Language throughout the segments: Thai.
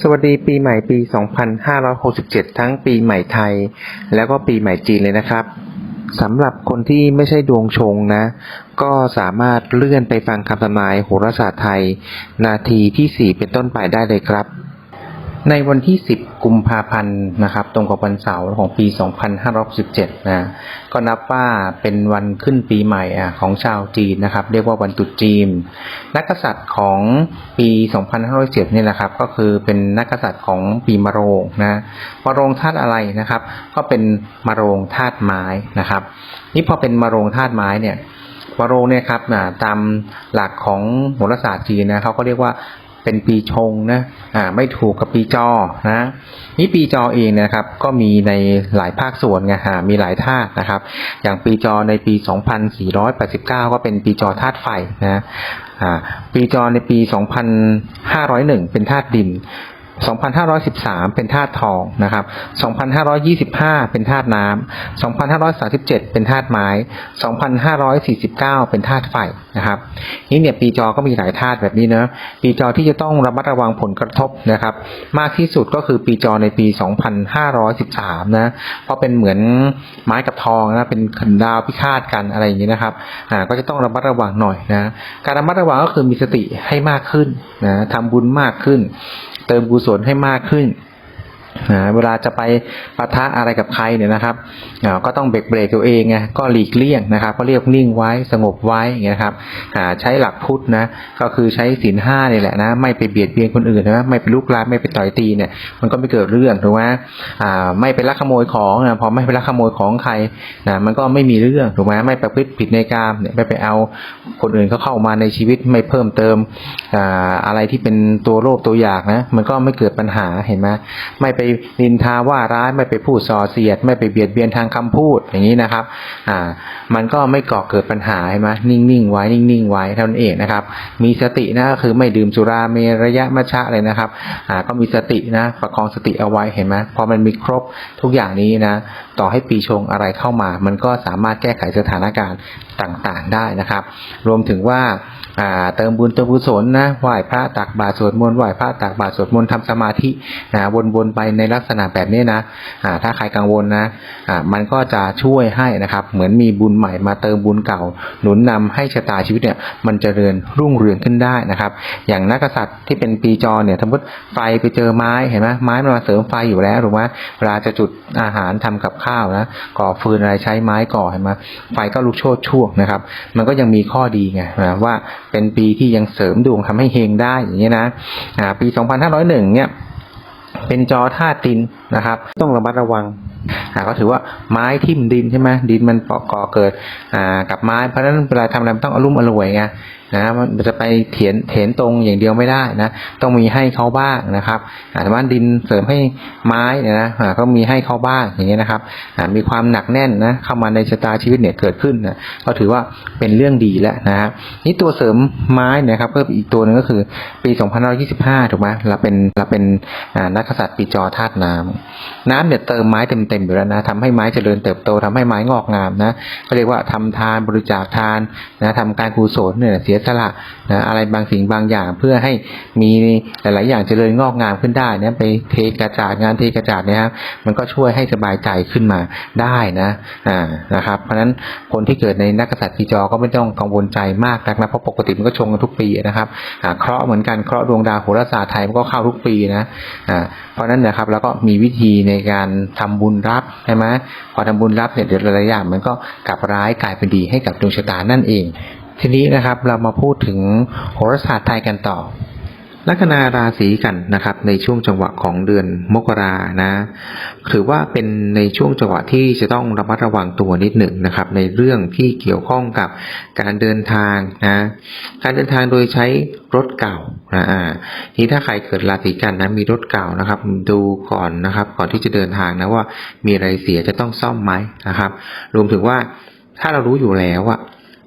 สวัสดีปีใหม่ปี 2567 ทั้งปีใหม่ไทย แล้วก็ปีใหม่จีนเลยนะครับสำหรับคนที่ไม่ใช่ดวงชงนะ ก็สามารถเลื่อนไปฟังคำทำนายโหราศาสตร์ไทย นาทีที่ 4 เป็นต้นไปได้เลยครับ ในวันที่ 10 กุมภาพันธ์นะครับ ตรงกับวันเสาร์ของปี 2567นะก็นับว่าเป็นวันขึ้นปีใหม่อะของชาวจีนนะครับ เรียกว่าวันตุจีน นักกษัตริย์ของปี 2507เนี่ยนะครับ ก็คือเป็นนักกษัตริย์ของปีมะโรงนะมะโรงธาตุอะไรนะครับ ก็เป็นมะโรงธาตุไม้นะครับ นี่พอเป็นมะโรงธาตุไม้เนี่ยมะโรงเนี่ยครับนะตามหลักของโหราศาสตร์จีนนะเขาก็เรียกว่า เป็นปีชงนะอ่าไม่ถูกกับปีจอนะนี่ปีจอเองนะครับ ก็มีในหลายภาคส่วนไงฮะมีหลายธาตุนะครับ อย่างปีจอในปี 2489 ก็เป็นปีจอธาตุไฟนะอ่าปีจอในปี 2501 เป็นธาตุดิน 2513 เป็นธาตุทองนะครับ 2525 เป็นธาตุน้ำ 2537 เป็นธาตุไม้ 2549 เป็นธาตุไฟนะครับ นี่เนี่ยปีจอก็มีหลายธาตุแบบนี้นะปีจอที่จะต้องระมัดระวังผลกระทบนะครับ มากที่สุดก็คือปีจอในปี 2513 นะ เพราะเป็นเหมือนไม้กับทองนะ เป็นขันดาวพิฆาตกันอะไรอย่างนี้นะครับ อ่า ก็จะต้องระมัดระวังหน่อยนะ การระมัดระวังก็คือมีสติให้มากขึ้นนะทำบุญมากขึ้น เติมกุศลให้มากขึ้น เวลาจะไปปะทะอะไรกับใครเนี่ยนะครับก็ต้องเบรกเบรกตัวเองไงก็หลีกเลี่ยงนะครับก็เรียกนิ่งไว้สงบไว้อย่างเงี้ยครับใช้หลักพุทธนะก็คือใช้ศีลห้านี่แหละนะไม่ไปเบียดเบียนคนอื่นนะไม่ไปลุกลามไม่ไปต่อยตีเนี่ยมันก็ไม่เกิดเรื่องถูกไหมอ่าไม่ไปลักขโมยของนะพอไม่ไปลักขโมยของใครนะมันก็ไม่มีเรื่องถูกไหมไม่ประพฤติผิดในกามเนี่ยไม่ไปเอาคนอื่นเขาเข้ามาในชีวิตไม่เพิ่มเติมอ่าอะไรที่เป็นตัวโลภตัวอยากนะมันก็ไม่เกิดปัญหาเห็นไหมไม่ไปนินทาว่าร้ายไม่ไปพูดส่อเสียด ไม่ไปเบียดเบียนทางคำพูดอย่างนี้นะครับ อ่า มันก็ไม่ก่อเกิดปัญหาเห็นไหมนิ่งๆไว้นิ่งๆไว้เท่านั้นเองนะครับ มีสตินะก็คือไม่ดื่มสุราเมระยะมัชะเลยนะครับ อ่า ก็มีสตินะประคองสติเอาไว้เห็นไหมพอมันมีครบทุกอย่างนี้นะ ต่อให้ปีชงอะไรเข้ามา มันก็สามารถแก้ไขสถานการณ์ต่างๆได้นะครับ รวมถึงว่าอ่าเติมบุญเติมกุศลนะไหว้พระตักบาตรสวดมนต์ไหว้พระตักบาตรสวดมนต์ทำสมาธินะวนๆไปในลักษณะแบบนี้นะอ่าถ้าใครกังวลนะอ่ามันก็จะช่วยให้นะครับ เหมือนมีบุญใหม่มาเติมบุญเก่า หนุนนำให้ชะตาชีวิตเนี่ยมันจเจริญรุ่งเรืองขึ้นได้นะครับ อย่างนักษัตริย์ที่เป็นปีจอเนี่ยสมมติไฟไปเจอไม้เห็นไหมไม้มันมาเสริมไฟอยู่แล้วถูกไหมเวลาจะจุดอาหารทำกับข้าวนะก่อฟืนอะไรใช้ไม้ก่อเห็นไหมไฟก็ลุกโชนช่วงนะครับ มันก็ยังมีข้อดีไงนะว่าเป็นปีที่ยังเสริมดวงทำให้เฮงได้อย่างเงี้ยนะอ่าปี 2501เนี่ย เป็นจอธาติน นะครับ ต้องระมัดระวังอ่าก็ถือว่าไม้ทิ่มดินใช่ไหมดินมันเปาะก่อเกิดอ่ากับไม้เพราะฉะนั้นเวลาทำอะไรต้องอารมณ์อร่วยไงนะมันจะไปเถียนเถนตรงอย่างเดียวไม่ได้นะต้องมีให้เขาบ้างนะครับอาแต่ว่าดินเสริมให้ไม้เนี่ยนะก็มีให้เขาบ้างอย่างเงี้ยนะครับมีความหนักแน่นนะเข้ามาในชะตาชีวิตเนี่ยเกิดขึ้นนะก็ถือว่าเป็นเรื่องดีแล้วนะครับนี่ตัวเสริมไม้นยครับเพิ่มอีกตัวหนึ่งก็คือปี 2525 ถูกไหมเราเป็นเราเป็นนักกษัตริย์ปีจอธาตุน้ำน้ำเนี่ยเติมไม้เต็มๆอยู่แล้วนะทำให้ไม้เจริญเติบโตทำให้ไม้งอกงามนะเขาเรียกว่าทำทานบริจาคทานนะทำการกุศลเนี่ยเสียสละนะอะไรบางสิ่งบางอย่างเพื่อให้มีหลาย ๆ อย่างเจริญงอกงามขึ้นได้นะไปเทกระจาดงานเทกระจาดเนี่ยครับมันก็ช่วยให้สบายใจขึ้นมาได้นะอ่านะครับ เพราะฉะนั้นคนที่เกิดในนักกษัตริย์ปีจอก็ไม่ต้องกังวลใจมากนักนะเพราะปกติมันก็ชงกันทุกปีนะครับอ่าเคราะห์เหมือนกันเคราะห์ดวงดาวโหราศาสตร์ไทยมันก็เข้าทุกปีนะอ่าเพราะนั้นนะครับแล้วก็มีวิธีในการทำบุญรับใช่ไหมพอทำบุญรับเนี่ยเดี๋ยวหลายๆอย่างมันก็กลับร้ายกลายเป็นดีให้กับดวงชะตานั่นเอง ทีนี้นะครับเรามาพูดถึงโหราศาสตร์ไทยกันต่อ ลัคนาราศีกันนะครับ ในช่วงจังหวะของเดือนมกรานะถือว่าเป็นในช่วงจังหวะที่จะต้องระมัดระวังตัวนิดหนึ่งนะครับ ในเรื่องที่เกี่ยวข้องกับการเดินทางนะการเดินทางโดยใช้รถเก่านะอ่าทีถ้าใครเกิดราศีกันนะมีรถเก่านะครับ ดูก่อนนะครับ ก่อนที่จะเดินทางนะว่ามีอะไรเสียจะต้องซ่อมไหมนะครับ รวมถึงว่าถ้าเรารู้อยู่แล้วอะ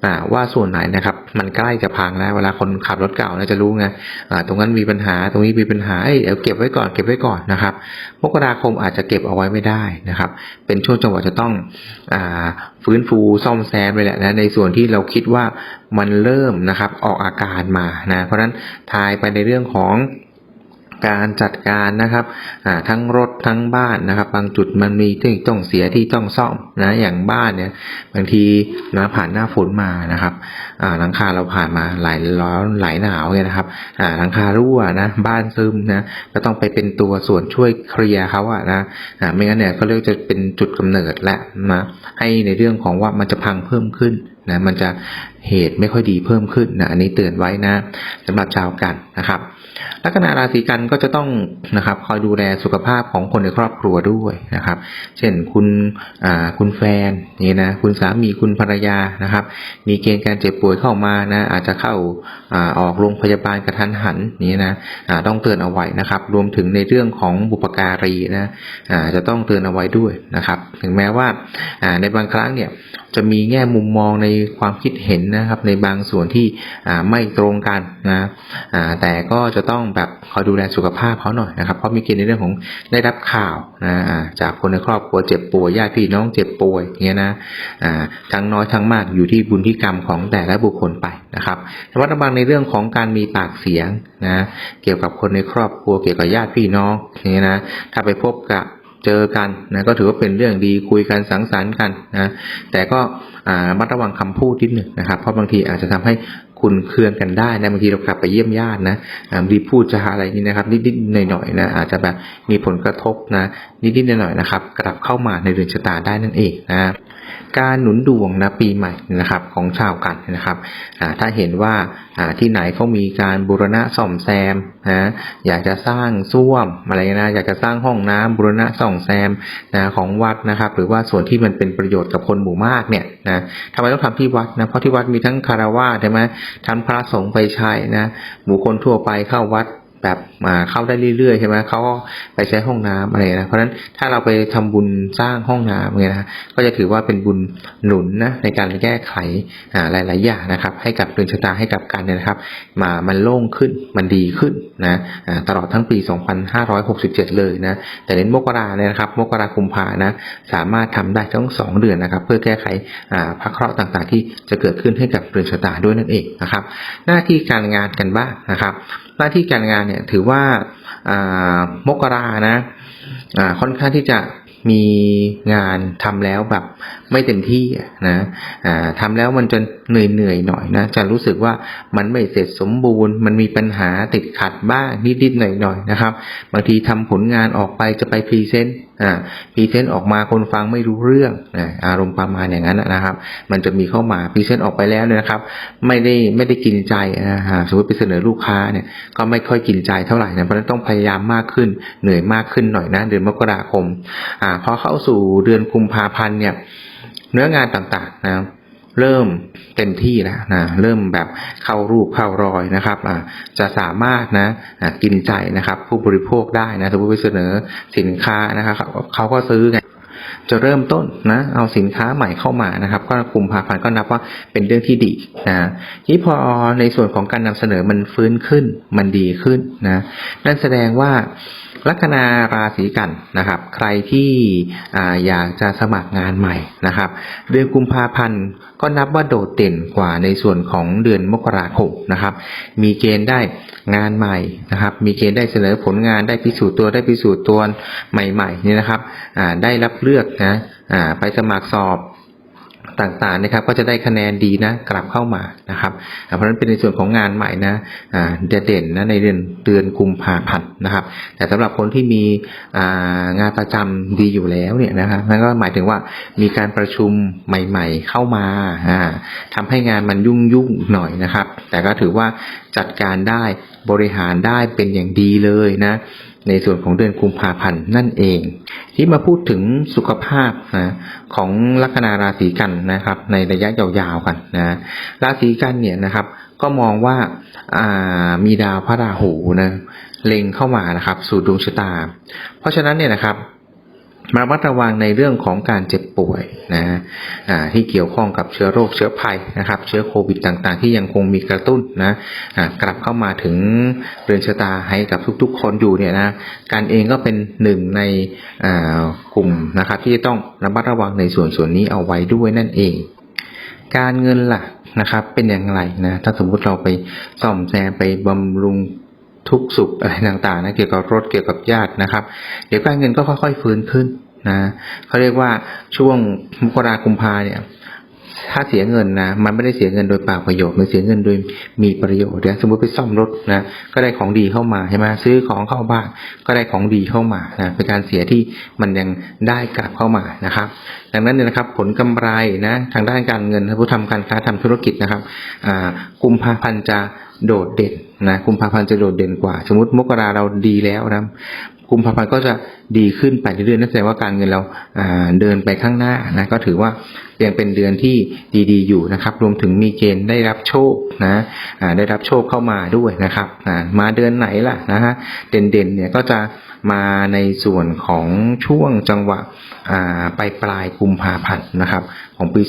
อ่าว่าส่วนไหนนะครับ มันใกล้จะพังแล้วเวลาคนขับรถเก่านะจะรู้ไงอ่าตรงนั้นมีปัญหาตรงนี้มีปัญหาเอ้ยเดี๋ยวเก็บไว้ก่อนเก็บไว้ก่อนนะครับมกราคมอาจจะเก็บเอาไว้ไม่ได้นะครับ เป็นช่วงจังหวะจะต้องอ่าฟื้นฟูซ่อมแซมไปแหละนะในส่วนที่เราคิดว่ามันเริ่มนะครับออกอาการมานะเพราะฉะนั้นทายไปในเรื่องของ การจัดการนะครับทั้งรถทั้งบ้านนะครับ บางจุดมันมีที่ต้องเสียที่ต้องซ่อมนะอย่างบ้านเนี่ยบางทีนะผ่านหน้าฝนมานะครับหลังคาเราผ่านมาหลายร้อนหลายหนาวเนี่ยนะครับหลังคารั่วนะบ้านซึมนะก็ต้องไปเป็นตัวส่วนช่วยเคลียร์เขาอะนะไม่งั้นเนี่ยก็เรียกจะเป็นจุดกำเนิดและนะให้ในเรื่องของว่ามันจะพังเพิ่มขึ้นนะมันจะเหตุไม่ค่อยดีเพิ่มขึ้นนะอันนี้เตือนไว้นะสำหรับชาวกันนะครับ ลัคนาราศีกันก็จะต้องนะครับคอยดูแลสุขภาพของคนในครอบครัวด้วยนะครับ เช่นคุณคุณแฟนนี่นะคุณสามีคุณภรรยานะครับ มีเกณฑ์การเจ็บป่วยเข้ามานะอาจจะเข้าอออกโรงพยาบาลกระทันหันนี่นะต้องเตือนเอาไว้นะครับ รวมถึงในเรื่องของบุปการีนะจะต้องเตือนเอาไว้ด้วยนะครับ ถึงแม้ว่าในบางครั้งเนี่ยจะมีแง่มุมมองในความคิดเห็นนะครับ ในบางส่วนที่ไม่ตรงกันนะแต่ก็จะต้องแบบคอยดูแลสุขภาพเขาหน่อยนะครับเพราะมีเกณฑ์ในเรื่องของได้รับข่าวนะจากคนในครอบครัวเจ็บป่วยญาติพี่น้องเจ็บป่วยอย่างเงี้ยนะอ่าทั้งน้อยทั้งมากอยู่ที่บุญที่กรรมของแต่ละบุคคลไปนะครับระมัดระวังในเรื่องของการมีปากเสียงนะเกี่ยวกับคนในครอบครัวเกี่ยวกับญาติพี่น้องอย่างเงี้ยนะถ้าไปพบกับเจอกันนะก็ถือว่าเป็นเรื่องดีคุยกันสังสรรค์กันนะแต่ก็อ่าระมัดระวังคำพูดนิดหนึ่งนะครับ เพราะบางทีอาจจะทำให้ คุณเคืองกันได้นะบางทีเรากลับไปเยี่ยมญาตินะรีพูดจะหาอะไรนี่นะครับนิดๆหน่อยๆนะอาจจะแบบมีผลกระทบนะนิดๆหน่อยๆนะครับ กลับเข้ามาในเรือนชะตาได้นั่นเองนะครับ การหนุนดวงนะปีใหม่นะครับของชาวกันนะครับถ้าเห็นว่าที่ไหนเขามีการบูรณะซ่อมแซมนะอยากจะสร้างส้วมอะไรนะอยากจะสร้างห้องน้ำบูรณะซ่อมแซมนะของวัดนะครับ หรือว่าส่วนที่มันเป็นประโยชน์กับคนหมู่มากเนี่ยนะทำไมต้องทำที่วัดนะเพราะที่วัดมีทั้งคารวะใช่ไหมทั้งพระสงฆ์ไปใช้นะหมู่คนทั่วไปเข้าวัด แบบมาเข้าได้เรื่อยๆใช่ไหมเขาก็ไปใช้ห้องน้ำอะไรนะเพราะฉะนั้นถ้าเราไปทำบุญสร้างห้องน้ำเนี่ยนะก็จะถือว่าเป็นบุญหนุนนะในการแก้ไขอ่าหลาย ๆ อย่างนะครับ ให้กับเรืนชะตาให้กับกันเนี่ยนะครับ มามันโล่งขึ้นมันดีขึ้นนะอ่าตลอดทั้งปี 2567 เลยนะแต่เน้นมกราเนี่ยนะครับมกราคุมภานะสามารถทำได้ทั้งสองเดือนนะครับ เพื่อแก้ไขอ่าพักเคราะห์ต่างๆ ที่จะเกิดขึ้นให้กับเรืนชะตาด้วยนั่นเองนะครับ หน้าที่การงานกันบ้างนะครับ หน้าที่การงานเนี่ยถือว่ามกรานะค่อนข้างที่จะมีงานทำแล้วแบบไม่เต็มที่อะนะทำทำแล้วมันจน เหนื่อยๆหน่อยนะจะรู้สึกว่ามันไม่เสร็จสมบูรณ์ มันมีปัญหาติดขัดบ้างนิดๆหน่อยๆนะครับ บางทีทำผลงานออกไปจะไปพรีเซนต์อ่าพรีเซนต์ออกมาคนฟังไม่รู้เรื่องนะอารมณ์ประมาณอย่างนั้นนะครับ มันจะมีเข้ามาพรีเซนต์ออกไปแล้วเนี่ยนะครับ ไม่ได้ไม่ได้กินใจนะฮะสมมติไปเสนอลูกค้าเนี่ยก็ไม่ค่อยกินใจเท่าไหร่นะเพราะฉะนั้นต้องพยายามมากขึ้นเหนื่อยมากขึ้นหน่อยนะเดือนมกราคมอ่าพอเข้าสู่เดือนกุมภาพันธ์เนี่ยเนื้องานต่างๆนะ เริ่มเต็มที่แล้วนะเริ่มแบบเข้ารูปเข้ารอยนะครับอ่าจะสามารถนะกินใจนะครับ ผู้บริโภคได้นะสมมติไปเสนอสินค้านะครับเขาเขาก็ซื้อไง จะเริ่มต้นนะเอาสินค้าใหม่เข้ามานะครับ ก็กุมภาพันธ์ก็นับว่าเป็นเรื่องที่ดีนะที่พอในส่วนของการนำเสนอมันฟื้นขึ้นมันดีขึ้นนะนั่นแสดงว่าลัคนาราศีกันนะครับ ใครที่ออยากจะสมัครงานใหม่นะครับ เดือนกุมภาพันธ์ก็นับว่าโดดเด่นกว่าในส่วนของเดือนมกราคมนะครับ มีเกณฑ์ได้งานใหม่นะครับ มีเกณฑ์ได้เสนอผลงานได้พิสูจน์ตัวได้พิสูจน์ตัวใหม่ๆนี่นะครับได้รับเลือกนะอ่าไปสมัครสอบต่างๆนะครับก็จะได้คะแนนดีนะกลับเข้ามานะครับ เพราะฉะนั้นเป็นในส่วนของงานใหม่นะจะเด่นนะในเดือนเดือนกุมภาพันธ์นะครับ แต่สำหรับคนที่มีงานประจำดีอยู่แล้วเนี่ยนะครับนั่นก็หมายถึงว่ามีการประชุมใหม่ ๆ เข้ามาอ่าทำให้งานมันยุ่งยุ่งๆหน่อยนะครับ แต่ก็ถือว่าจัดการได้บริหารได้เป็นอย่างดีเลยนะ ในส่วนของเดือนกุมภาพันธ์นั่นเอง ที่มาพูดถึงสุขภาพนะของลัคนาราศีกันนะครับ ในระยะยาวๆกันนะราศีกันเนี่ยนะครับก็มองว่าามีดาวพระราหูนะเล็งเข้ามานะครับ สู่ดวงชะตา เพราะฉะนั้นเนี่ยนะครับ มาระมัดระวังในเรื่องของการเจ็บป่วยนะที่เกี่ยวข้องกับเชื้อโรคเชื้อภัยนะครับ เชื้อโควิดต่างๆ ที่ยังคงมีกระตุ้นนะกลับเข้ามาถึงเรือนชะตาให้กับทุกๆ คนอยู่เนี่ยนะการเองก็เป็นหนึ่งในกลุ่มนะครับ ที่จะต้องระมัดระวังในส่วนส่วนนี้เอาไว้ด้วยนั่นเอง การเงินล่ะนะครับเป็นอย่างไรนะถ้าสมมุติเราไปซ่อมแซมไปบำรุง ทุกสุขอะไรต่างๆนะเกี่ยวกับรถเกี่ยวกับญาตินะครับ เดี๋ยวการเงินก็ค่อย ๆ ฟื้นขึ้นนะเขาเรียกว่าช่วงมกราคมพาเนี่ยถ้าเสียเงินนะมันไม่ได้เสียเงินโดยเปล่าประโยชน์มันเสียเงินโดยมีประโยชน์เนี่ยสมมติไปซ่อมรถนะก็ได้ของดีเข้ามาใช่ไหมซื้อของเข้าบ้านก็ได้ของดีเข้ามานะเป็นการเสียที่มันยังได้กลับเข้ามานะครับ ดังนั้นเนี่ยนะครับผลกำไรนะทางด้านการเงินถ้าผู้ทำการค้าทำธุรกิจนะครับอ่ากุมภาพันธ์จะ โดดเด่นนะกุมภาพันธ์จะโดดเด่นกว่า สมมติมกราเราดีแล้วนะกุมภาพันธ์ก็จะดีขึ้นไปเรื่อยๆนั่นแสดงว่าการเงินเราเดินไปข้างหน้านะก็ถือว่ายังเป็นเดือนที่ดีๆอยู่นะครับ รวมถึงมีเกณฑ์ได้รับโชคนะได้รับโชคเข้ามาด้วยนะครับมาเดือนไหนล่ะนะฮะเด่นๆเนี่ยก็จะมาในส่วนของช่วงจังหวะปลายปลายกุมภาพันธ์นะครับ ของปี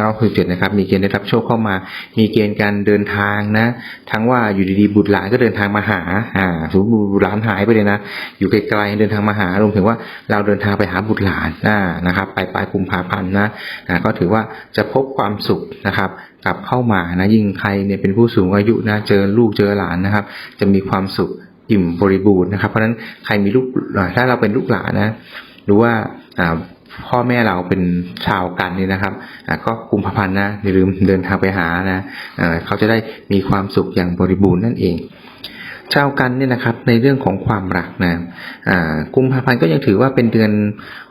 2567นะครับ มีเกณฑ์ได้รับโชคเข้ามา มีเกณฑ์การเดินทางนะ ทั้งว่าอยู่ดีๆบุตรหลานก็เดินทางมาหาอ่าสมมติบุตรหลานหายไปเลยนะ อยู่ไกลๆเดินทางมาหารวมถึงว่าเราเดินทางไปหาบุตรหลานอ่านะครับไปปลายกุมภาพันธ์นะอ่าก็ถือว่าจะพบความสุขนะครับกลับเข้ามานะยิ่งใครเนี่ยเป็นผู้สูงอายุนะเจอลูกเจอหลานนะครับ จะมีความสุขอิ่มบริบูรณ์นะครับ เพราะฉะนั้นใครมีลูกถ้าเราเป็นลูกหลานนะหรือว่าพ่อแม่เราเป็นชาวกันนี่นะครับก็กุมภาพันธ์นะอย่าลืมเดินทางไปหานะเขาจะได้มีความสุขอย่างบริบูรณ์นั่นเอง ชาวกันเนี่ยนะครับในเรื่องของความรักนะอ่ากุมภาพันธ์ก็ยังถือว่าเป็นเดือน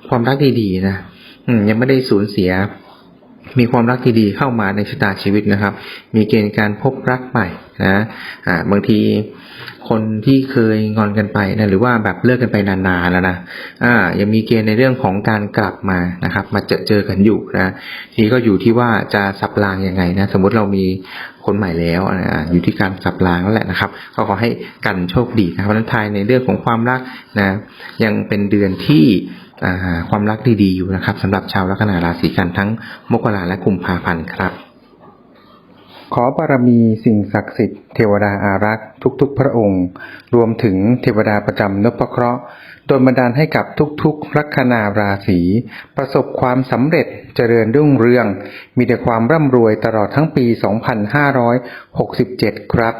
ความรักดีๆนะยังไม่ได้สูญเสีย มีความรักดีๆเข้ามาในชะตาชีวิตนะครับ มีเกณฑ์การพบรักใหม่นะอ่าบางทีคนที่เคยงอนกันไปนะหรือว่าแบบเลิกกันไปนานๆแล้วนะอ่ายังมีเกณฑ์ในเรื่องของการกลับมานะครับ มาเจอเจอกันอยู่นะทีก็อยู่ที่ว่าจะสับรางยังไงนะ สมมติเรามี คนใหม่แล้วอ่าอยู่ที่การสับรางนั่นแหละนะครับ ก็ขอให้กันโชคดีนะครับวันนั้นทายในเรื่องของความรักนะยังเป็นเดือนที่ความรักดีๆอยู่นะครับสำหรับชาวลัคนาราศีกันทั้งมกราและกุมภาพันธ์ครับ ขอบารมีสิ่งศักดิ์สิทธิ์เทวดาอารักษ์ทุกๆ พระองค์ รวมถึงเทวดาประจำนพเคราะห์โดนบันดาลให้กับทุกๆ ลัคนาราศี ประสบความสำเร็จเจริญรุ่งเรือง มีแต่ความร่ำรวยตลอดทั้งปี 2567 ครับ